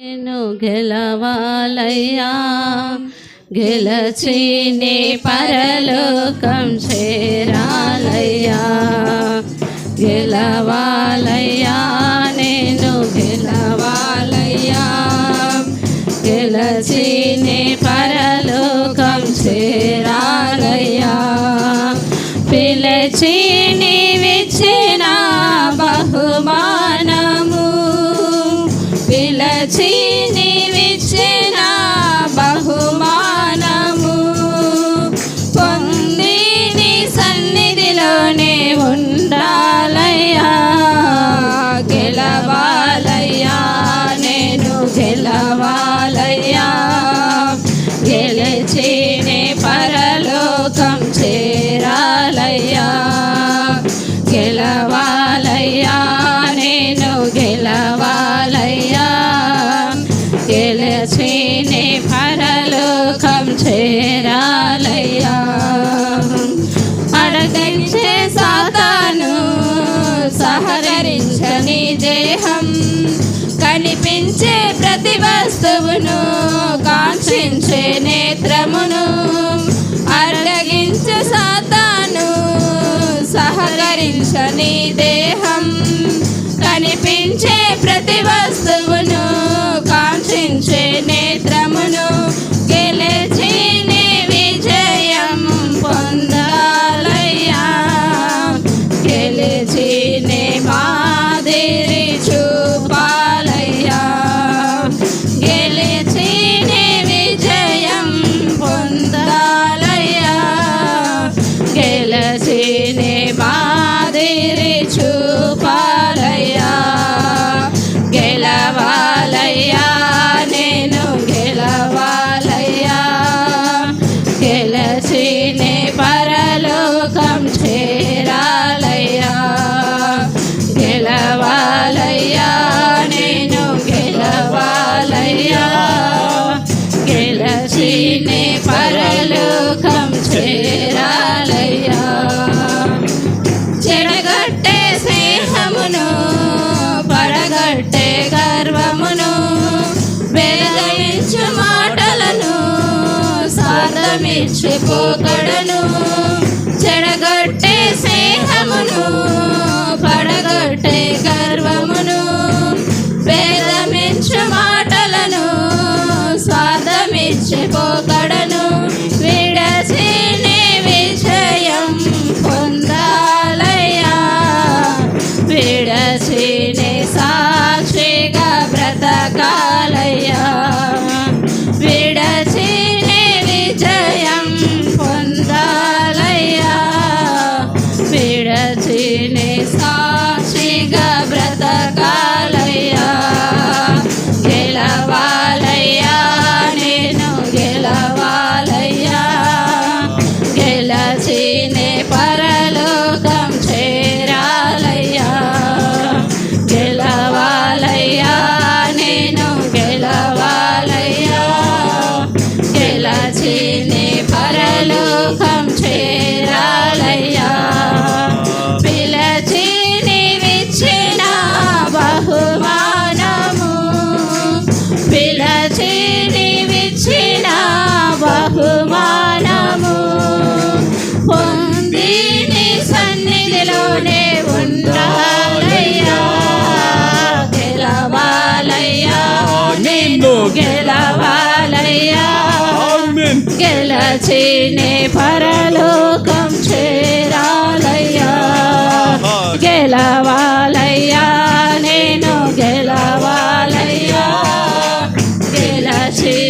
నేను గెలవాలయ్యా. గెలచి పరలోకం చేరాలయ్యా. గెలవాలయ్యా నేను గెలవాలయ్యా. గెలచి పరలోకం చేరాలయ్యా. పిలిచి గెలవాలయ్యా గెలిచి నీ పరలోకం చేరాలయ్యా. అడగించే సాతాను సహకరించని దేహం. కనిపించే ప్రతి వస్తువును కాంక్షించే నేత్రమును. అడగించే సాతాను సహకరించని దేహం. ప్రతి వస్తువును కాంక్షించే నేత్రమును గెలిచి విజయం పొందాలయ్యా. గెలిచి చేరాలయ్యా. చెడగొట్టే స్నేహమును పడగొట్టే గర్వమును వెలగయించు మాటలను స్వార్థమిచ్చి పోకడను. చెడగొట్టే స్నేహమును పడగొట్టే గర్వమును వేదమించు మాటలను స్వార్థమిచ్చి పోక నీ సాక్షిగా నేను గెలవాలయ్యా. గెలచినే పరలోకం చేరాలయ్యా. గెలవాలయ్యా నేను గెలవాలయ్యా. గెలచి